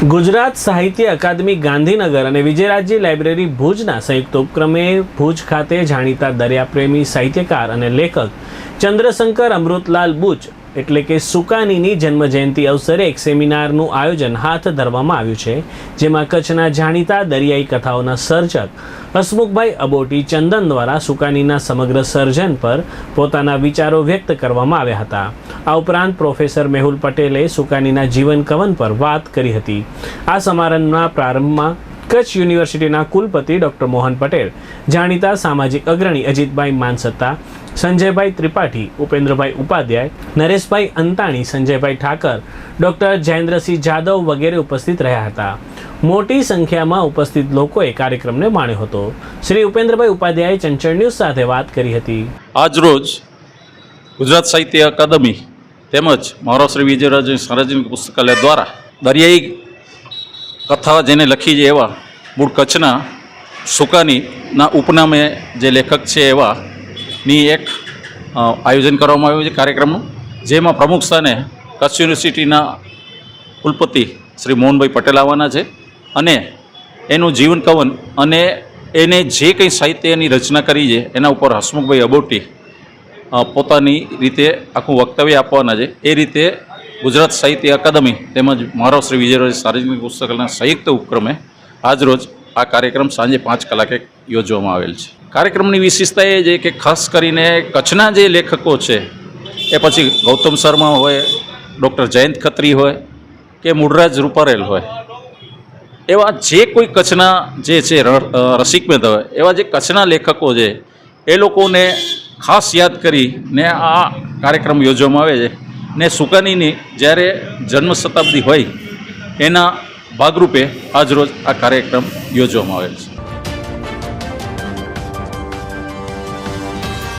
ગુજરાત સાહિત્ય અકાદમી ગાંધીનગર અને વિજયરાજ્ય લાઇબ્રેરી ભુજના સંયુક્ત ઉપક્રમે ભુજ ખાતે જાણીતા દરિયાપ્રેમી સાહિત્યકાર અને લેખક ચંદ્રશંકર અમૃતલાલ બુચ એટલે કે સુકાનીની જન્મજયંતિ અવસરે એક સેમિનારનું આયોજન હાથ ધરવામાં આવ્યું છે, જેમાં કચ્છના જાણીતા દરિયાઈ કથાઓના સર્જક હસમુખભાઈ અબોટી ચંદન દ્વારા સુકાનીના સમગ્ર સર્જન પર પોતાના વિચારો વ્યક્ત કરવામાં આવ્યા હતા. આ ઉપરાંત પ્રોફેસર મેહુલ પટેલે સુકાનીના જીવન કવન પર વાત કરી હતી. આ સમારંભના પ્રારંભમાં કચ્છ યુનિવર્સિટીના કુલપતિ ડૉક્ટર મોહન પટેલ, જાણીતા સામાજિક અગ્રણી અજીતભાઈ માનસત્તા, સંજયભાઈ ત્રિપાઠી, ઉપેન્દ્રભાઈ ઉપાધ્યાય, નરેશભાઈ અંતાણી, સંજયભાઈ ઠાકર, ડૉક્ટર જયેન્દ્રસિંહ જાદવ વગેરે ઉપસ્થિત રહ્યા હતા. મોટી સંખ્યામાં ઉપસ્થિત લોકોએ કાર્યક્રમને માણ્યો હતો. શ્રી ઉપેન્દ્રભાઈ ઉપાધ્યાયે ચંચળ ન્યૂઝ સાથે વાત કરી હતી. આજરોજ ગુજરાત સાહિત્ય અકાદમી તેમજ મહારાજ શ્રી વિજયરાજ સાર્વજનિક પુસ્તકાલય દ્વારા દરિયાઈ કથા જેને લખી છે એવા મૂળ કચ્છના સુકાનીના ઉપનામે જે લેખક છે એવા ની એક આયોજન કરવામાં આવ્યું છે કાર્યક્રમનું, જેમાં પ્રમુખ સ્થાને કચ્છ યુનિવર્સિટીના કુલપતિ શ્રી મોહનભાઈ પટેલ આવવાના છે અને એનું જીવન કવન અને એને જે કંઈ સાહિત્યની રચના કરી છે એના ઉપર હસમુખભાઈ અબોટી પોતાની રીતે આખું વક્તવ્ય આપવાના છે. એ રીતે ગુજરાત સાહિત્ય અકાદમી તેમજ મારો શ્રી વિજયરાજ સાર્વજનિક પુસ્તકાલયના સંયુક્ત ઉપક્રમે આજરોજ આ કાર્યક્રમ સાંજે પાંચ કલાકે યોજવામાં આવેલ છે. કાર્યક્રમની વિશેષતા એ છે કે ખાસ કરીને કચ્છના જે લેખકો છે, એ પછી ગૌતમ શર્મા હોય, ડૉક્ટર જયંત ખત્રી હોય કે મૂળરાજ રૂપારેલ હોય, એવા જે કોઈ કચ્છના જે છે રસિક મહેતા હોય, એવા જે કચ્છના લેખકો છે, એ લોકોને ખાસ યાદ કરીને આ કાર્યક્રમ યોજવામાં આવે છે. ને સુકાનીની જ્યારે જન્મ શતાબ્દી હોય, એના ભાગરૂપે આજરોજ આ કાર્યક્રમ યોજવામાં આવેલ છે.